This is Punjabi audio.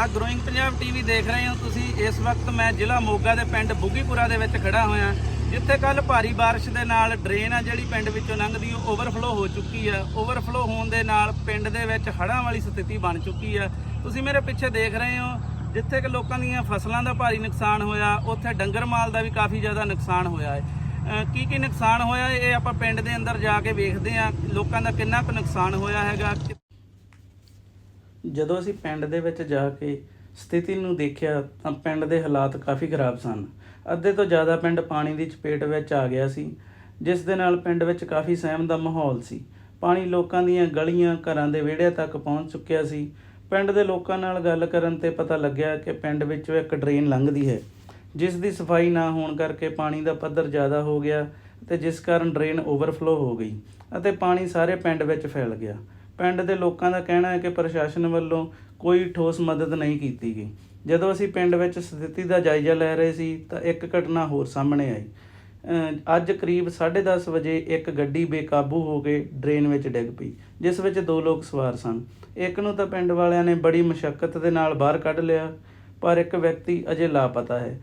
ਦਾ ਗਰੋਇੰਗ ਪੰਜਾਬ ਟੀਵੀ ਦੇਖ ਰਹੇ ਹੋ ਤੁਸੀਂ। ਇਸ ਵਕਤ ਮੈਂ ਜ਼ਿਲ੍ਹਾ ਮੋਗਾ ਦੇ ਪਿੰਡ ਬੁੱਗੀਪੁਰਾ ਦੇ ਵਿੱਚ ਖੜਾ ਹੋਇਆ। ਜਿੱਥੇ ਕੱਲ ਭਾਰੀ ਬਾਰਿਸ਼ ਦੇ ਨਾਲ ਡਰੇਨ ਆ ਜਿਹੜੀ ਪਿੰਡ ਵਿੱਚੋਂ ਲੰਘਦੀ ਉਹ ਓਵਰਫਲੋ ਹੋ ਚੁੱਕੀ ਆ। ਓਵਰਫਲੋ ਹੋਣ ਦੇ ਨਾਲ ਪਿੰਡ ਦੇ ਵਿੱਚ ਹੜ੍ਹਾਂ ਵਾਲੀ ਸਥਿਤੀ ਬਣ ਚੁੱਕੀ ਆ। ਤੁਸੀਂ ਮੇਰੇ ਪਿੱਛੇ ਦੇਖ ਰਹੇ ਹੋ ਜਿੱਥੇ ਕਿ ਲੋਕਾਂ ਦੀਆਂ ਫਸਲਾਂ ਦਾ ਭਾਰੀ ਨੁਕਸਾਨ ਹੋਇਆ ਉੱਥੇ ਡੰਗਰ ਮਾਲ ਦਾ ਵੀ ਕਾਫੀ ਜ਼ਿਆਦਾ ਨੁਕਸਾਨ ਹੋਇਆ ਹੈ। ਕੀ ਕੀ ਨੁਕਸਾਨ ਹੋਇਆ ਹੈ, ਇਹ ਆਪਾਂ ਪਿੰਡ ਦੇ ਅੰਦਰ ਜਾ ਕੇ ਵੇਖਦੇ ਹਾਂ। ਲੋਕਾਂ ਦਾ ਕਿੰਨਾ ਕੁ ਨੁਕਸਾਨ ਹੋਇਆ ਹੈਗਾ। ਜਦੋਂ ਅਸੀਂ ਪਿੰਡ ਦੇ ਵਿੱਚ ਜਾ ਕੇ ਸਥਿਤੀ ਨੂੰ ਦੇਖਿਆ ਤਾਂ ਪਿੰਡ ਦੇ ਹਾਲਾਤ ਕਾਫੀ ਖਰਾਬ ਸਨ। ਅੱਧੇ ਤੋਂ ਜ਼ਿਆਦਾ ਪਿੰਡ ਪਾਣੀ ਦੀ ਚਪੇਟ ਵਿੱਚ ਆ ਗਿਆ ਸੀ, ਜਿਸ ਦੇ ਨਾਲ ਪਿੰਡ ਵਿੱਚ ਕਾਫੀ ਸਹਿਮ ਦਾ ਮਾਹੌਲ ਸੀ। ਪਾਣੀ ਲੋਕਾਂ ਦੀਆਂ ਗਲੀਆਂ, ਘਰਾਂ ਦੇ ਵਿਹੜਿਆਂ ਤੱਕ ਪਹੁੰਚ ਚੁੱਕਿਆ ਸੀ। ਪਿੰਡ ਦੇ ਲੋਕਾਂ ਨਾਲ ਗੱਲ ਕਰਨ ਤੇ ਪਤਾ ਲੱਗਿਆ ਕਿ ਪਿੰਡ ਵਿੱਚੋਂ ਇੱਕ ਡਰੇਨ ਲੰਘਦੀ ਹੈ, ਜਿਸ ਦੀ ਸਫ਼ਾਈ ਨਾ ਹੋਣ ਕਰਕੇ ਪਾਣੀ ਦਾ ਪੱਧਰ ਜ਼ਿਆਦਾ ਹੋ ਗਿਆ ਤੇ ਜਿਸ ਕਾਰਨ ਡਰੇਨ ਓਵਰਫਲੋ ਹੋ ਗਈ ਅਤੇ ਪਾਣੀ ਸਾਰੇ ਪਿੰਡ ਵਿੱਚ ਫੈਲ ਗਿਆ। ਪਿੰਡ ਦੇ ਲੋਕਾਂ ਦਾ ਕਹਿਣਾ ਹੈ ਕਿ ਪ੍ਰਸ਼ਾਸਨ ਵੱਲੋਂ ਕੋਈ ਠੋਸ ਮਦਦ ਨਹੀਂ ਕੀਤੀ ਗਈ। ਜਦੋਂ ਅਸੀਂ ਪਿੰਡ ਵਿੱਚ ਸਥਿਤੀ ਦਾ ਜਾਇਜ਼ਾ ਲੈ ਰਹੇ ਸੀ, ਤਾਂ ਇੱਕ ਘਟਨਾ ਹੋਰ ਸਾਹਮਣੇ ਆਈ। ਅੱਜ ਕਰੀਬ 10:30 ਵਜੇ ਇੱਕ ਗੱਡੀ ਬੇਕਾਬੂ ਹੋ ਕੇ ਡਰੇਨ ਵਿੱਚ ਡਿੱਗ ਪਈ, ਜਿਸ ਵਿੱਚ ਦੋ ਲੋਕ ਸਵਾਰ ਸਨ। ਇੱਕ ਨੂੰ ਤਾਂ ਪਿੰਡ ਵਾਲਿਆਂ ਨੇ ਬੜੀ ਮੁਸ਼ਕਲ ਦੇ ਨਾਲ ਬਾਹਰ ਕੱਢ ਲਿਆ, ਪਰ ਇੱਕ ਵਿਅਕਤੀ ਅਜੇ ਲਾਪਤਾ ਹੈ।